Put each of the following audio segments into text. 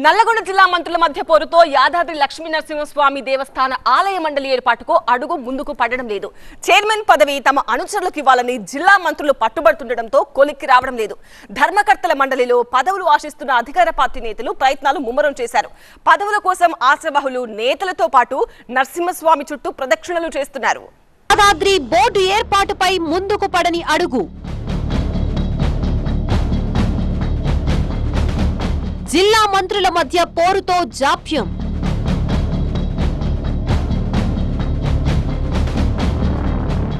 నల్లగొండ జిల్లా మంత్రుల మధ్య పోరుతో యాదాద్రి లక్ష్మీ నరసింహస్వామి దేవస్థాన ఆలయ మండలి ఏర్పాటుకు అడుగు ముందుకు పడడం లేదు. చైర్మన్ పదవి తమ అనుచరులకు ఇవ్వాలని జిల్లా మంత్రులు పట్టుబడుతుండటంతో కొలిక్కి రావడం లేదు. ధర్మకర్తల మండలిలో పదవులు ఆశిస్తున్న అధికార పార్టీ నేతలు ప్రయత్నాలు ముమ్మరం చేశారు. పదవుల కోసం ఆశావహులు నేతలతో పాటు నరసింహస్వామి చుట్టూ ప్రదక్షిణలు చేస్తున్నారు. యాదాద్రి బోర్డు ఏర్పాటుపై ముందుకు పడని అడుగు. జిల్లా మంత్రుల మధ్య పోరుతో జాప్యం.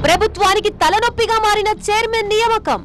ప్రభుత్వానికి తలనొప్పిగా మారిన చైర్మన్ నియామకం.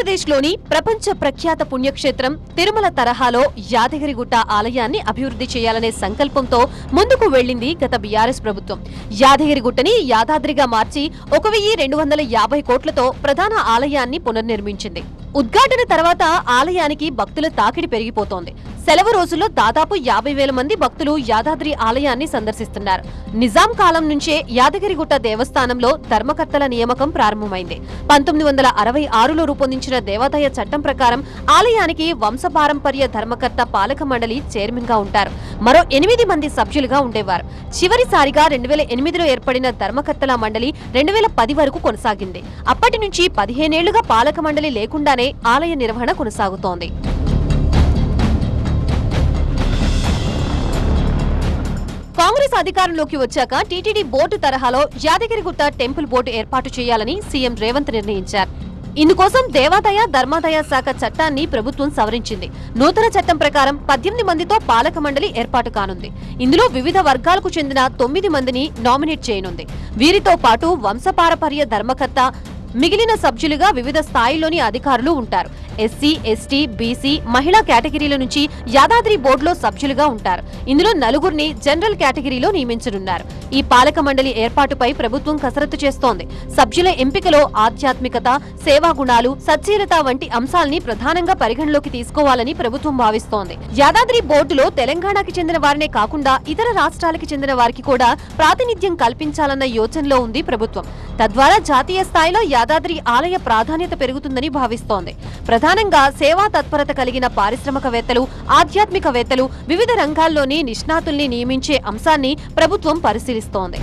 ఆంధ్రప్రదేశ్లోని ప్రపంచ ప్రఖ్యాత పుణ్యక్షేత్రం తిరుమల తరహాలో యాదగిరిగుట్ట ఆలయాన్ని అభివృద్ధి చేయాలనే సంకల్పంతో ముందుకు వెళ్ళింది గత బీఆర్ఎస్ ప్రభుత్వం. యాదగిరిగుట్టని యాదాద్రిగా మార్చి ఒక వెయ్యి రెండు వందల యాభై కోట్లతో ప్రధాన ఆలయాన్ని పునర్నిర్మించింది. ఉద్ఘాటన తర్వాత ఆలయానికి భక్తుల తాకిడి పెరిగిపోతోంది. సెలవు రోజుల్లో దాదాపు యాభై వేల మంది భక్తులు యాదాద్రి ఆలయాన్ని సందర్శిస్తున్నారు. నిజాం కాలం నుంచే యాదగిరిగుట్ట దేవస్థానంలో ధర్మకర్తల నియామకం ప్రారంభమైంది. పంతొమ్మిది వందల అరవై ఆరులో రూపొందించిన దేవాదాయ చట్టం ప్రకారం ఆలయానికి వంశపారంపర్య ధర్మకర్త పాలక మండలి చైర్మన్గా ఉంటారు. మరో ఎనిమిది మంది సభ్యులుగా ఉండేవారు. చివరిసారిగా రెండు వేల ఎనిమిదిలో ఏర్పడిన ధర్మకర్తల మండలి రెండు వేల పది వరకు కొనసాగింది. అప్పటి నుంచి పదిహేనేళ్ళుగా పాలక మండలి లేకుండానే ఆలయ నిర్వహణ కొనసాగుతోంది. కాంగ్రెస్ అధికారంలోకి వచ్చాక టీటీడీ బోర్డు తరహాలో యాదగిరిగుట్ట టెంపుల్ బోర్డు ఏర్పాటు చేయాలని సీఎం రేవంత్ నిర్ణయించారు. ఇందుకోసం దేవాదాయ ధర్మాదాయ శాఖ చట్టాన్ని ప్రభుత్వం సవరించింది. నూతన చట్టం ప్రకారం పద్దెనిమిది మందితో పాలక మండలి ఏర్పాటు కానుంది. ఇందులో వివిధ వర్గాలకు చెందిన తొమ్మిది మందిని నామినేట్ చేయనుంది. వీరితో పాటు వంశపారపర్య ధర్మకర్త మిగిలిన సభ్యులుగా వివిధ స్థాయిలోని అధికారులు ఉంటారు. ఎస్సీ ఎస్టీ బీసీ మహిళా కేటగిరీల నుంచి యాదాద్రి బోర్డులో సభ్యులుగా ఉంటారు. ఇందులో నలుగురిని జనరల్ కేటగిరీలో నియమించనున్నారు. ఈ పాలక మండలి ఏర్పాటుపై ప్రభుత్వం కసరత్తు చేస్తోంది. సభ్యుల ఎంపికలో ఆధ్యాత్మికత సేవా గుణాలు సచ్చీలత వంటి అంశాల్ని ప్రధానంగా పరిగణలోకి తీసుకోవాలని ప్రభుత్వం భావిస్తోంది. యాదాద్రి బోర్డులో తెలంగాణకి చెందిన వారినే కాకుండా ఇతర రాష్ట్రాలకి చెందిన వారికి కూడా ప్రాతినిధ్యం కల్పించాలన్న యోచనలో ఉంది ప్రభుత్వం. తద్వారా జాతీయ స్థాయిలో యాదాద్రి ఆలయ ప్రాధాన్యత పెరుగుతుందని భావిస్తోంది. ప్రధానంగా సేవా తత్పరత కలిగిన పారిశ్రామికవేత్తలు ఆధ్యాత్మికవేత్తలు వివిధ రంగాల్లోని నిష్ణాతుల్ని నియమించే అంశాన్ని ప్రభుత్వం పరిశీలిస్తోంది.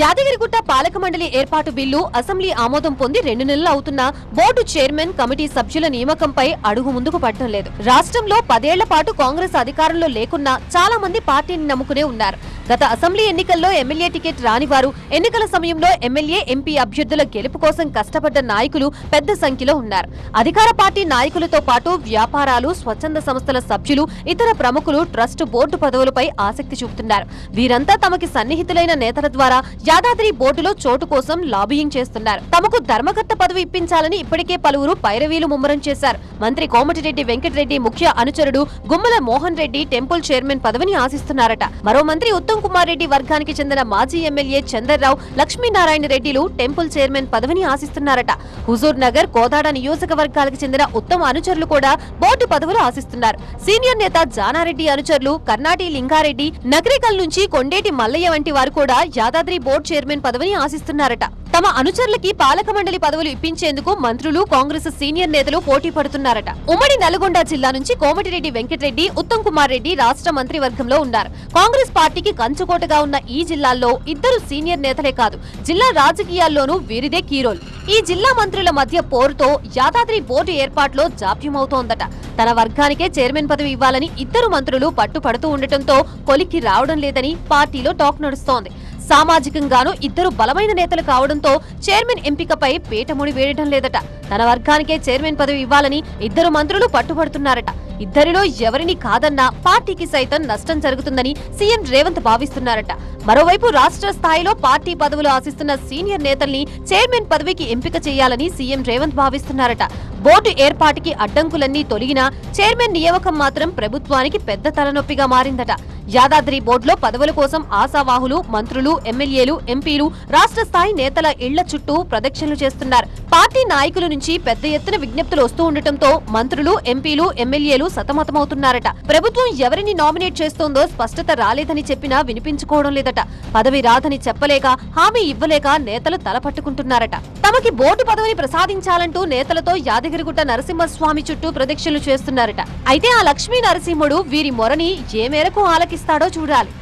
యాదగిరిగుట్ట పాలక మండలి ఏర్పాటు బిల్లు అసెంబ్లీ ఆమోదం పొంది రెండు నెలలు అవుతున్న బోర్డు చైర్మన్ కమిటీ సభ్యుల నియామకంపై అడుగు ముందుకు పడటం లేదు. రాష్ట్రంలో పదేళ్ళ పాటు కాంగ్రెస్ అధికారంలో లేకున్నా చాలా మంది పార్టీని నమ్ముకునే ఉన్నారు. గత అసెంబ్లీ ఎన్నికల్లో ఎమ్మెల్యే టికెట్ రాని వారు ఎన్నికల సమయంలో ఎమ్మెల్యే ఎంపీ అభ్యర్థుల గెలుపు కోసం కష్టపడ్డ నాయకులు పెద్ద సంఖ్యలో ఉన్నారు. అధికార పార్టీ నాయకులతో పాటు వ్యాపారాలు స్వచ్ఛంద సంస్థల సభ్యులు ఇతర ప్రముఖులు ట్రస్ట్ బోర్డు పదవులపై ఆసక్తి చూపుతున్నారు. వీరంతా తమకి సన్నిహితులైన నేతల ద్వారా యాదాద్రి బోర్డులో చోటు కోసం లాబియింగ్ చేస్తున్నారు. తమకు ధర్మకర్త పదవి ఇప్పించాలని ఇప్పటికే పలువురు పైరవీలు ముమ్మరం చేశారు. మంత్రి కోమటిరెడ్డి వెంకటరెడ్డి ముఖ్య అనుచరుడు గుమ్మల మోహన్ రెడ్డి టెంపుల్ చైర్మన్ పదవిని ఆశిస్తున్నారట. మరో మంత్రి ఉత్తమ్ కుమార్ రెడ్డి వర్గానికి చెందిన మాజీ ఎమ్మెల్యే చందర్రావు లక్ష్మీనారాయణ రెడ్డిలు టెంపుల్ చైర్మన్ పదవిని ఆశిస్తున్నారట. హుజూర్ నగర్ కోదాడ నియోజకవర్గాలకు చెందిన ఉత్తమ అనుచరులు కూడా బోర్డు పదవులు ఆశిస్తున్నారు. సీనియర్ నేత జానారెడ్డి అనుచరులు కర్ణాటి లింగారెడ్డి నగరికల్ నుంచి కొండేటి మల్లయ్య వంటి వారు కూడా యాదాద్రి బోర్డు బోర్డు చైర్మన్ పదవిని ఆశిస్తున్నారట. తమ అనుచరులకి పాలక మండలి పదవులు ఇప్పించేందుకు మంత్రులు కాంగ్రెస్ సీనియర్ నేతలు పోటీ పడుతున్నారట. ఉమ్మడి నల్గొండ జిల్లా నుంచి కోమటిరెడ్డి వెంకటరెడ్డి ఉత్తమ్ కుమార్ రెడ్డి రాష్ట్ర మంత్రివర్గంలో ఉన్నారు. కాంగ్రెస్ పార్టీకి కంచుకోటగా ఉన్న ఈ జిల్లాల్లో ఇద్దరు సీనియర్ నేతలే కాదు జిల్లా రాజకీయాల్లోనూ వీరిదే కీరోల్ ఈ జిల్లా మంత్రుల మధ్య పోరుతో యాదాద్రి బోర్డు ఏర్పాటులో జాప్యమవుతోందట. తన వర్గానికే చైర్మన్ పదవి ఇవ్వాలని ఇద్దరు మంత్రులు పట్టుపడుతూ ఉండటంతో కొలిక్కి రావడం లేదని పార్టీలో టాక్ నడుస్తోంది. సామాజికంగానూ ఇద్దరు బలమైన నేతలు కావడంతో చైర్మన్ ఎంపికపై పీటముడి వేయడం లేదట. తన వర్గానికే చైర్మన్ పదవి ఇవ్వాలని ఇద్దరు మంత్రులు పట్టుబడుతున్నారట. ఇద్దరిలో ఎవరిని కాదన్నా పార్టీకి సైతం నష్టం జరుగుతుందని సీఎం రేవంత్ భావిస్తున్నారట. మరోవైపు రాష్ట్ర స్థాయిలో పార్టీ పదవులు ఆశిస్తున్న సీనియర్ నేతల్ని చైర్మన్ పదవికి ఎంపిక చేయాలని సీఎం రేవంత్ భావిస్తున్నారట. బోర్డు ఏర్పాటుకి అడ్డంకులన్నీ తొలగినా చైర్మన్ నియామకం మాత్రం ప్రభుత్వానికి పెద్ద తలనొప్పిగా మారిందట. యాదాద్రి బోర్డులో పదవుల కోసం ఆశావాహులు మంత్రులు ఎమ్మెల్యేలు ఎంపీలు రాష్ట్ర స్థాయి నేతల ఇళ్ళ చుట్టూ ప్రదక్షిణలు చేస్తున్నారు. పార్టీ నాయకుల నుంచి పెద్ద ఎత్తున విజ్ఞప్తులు వస్తూ ఉండటంతో మంత్రులు ఎంపీలు ఎమ్మెల్యేలు సతమతమవుతున్నారట. ప్రభుత్వం ఎవరిని నామినేట్ చేస్తోందో స్పష్టత రాలేదని చెప్పినా వినిపించుకోవడం లేదట. పదవి రాదని చెప్పలేక హామీ ఇవ్వలేక నేతలు తలపట్టుకుంటున్నారట. తమకి బోర్డు పదవిని ప్రసాదించాలంటూ నేతలతో యాదగిరిగుట్ట నరసింహస్వామి చుట్టూ ప్రదక్షిణలు చేస్తున్నారట. అయితే ఆ లక్ష్మీ నరసింహుడు వీరి మొరని ఏ మేరకు ఆలకిస్తాడో చూడాలి.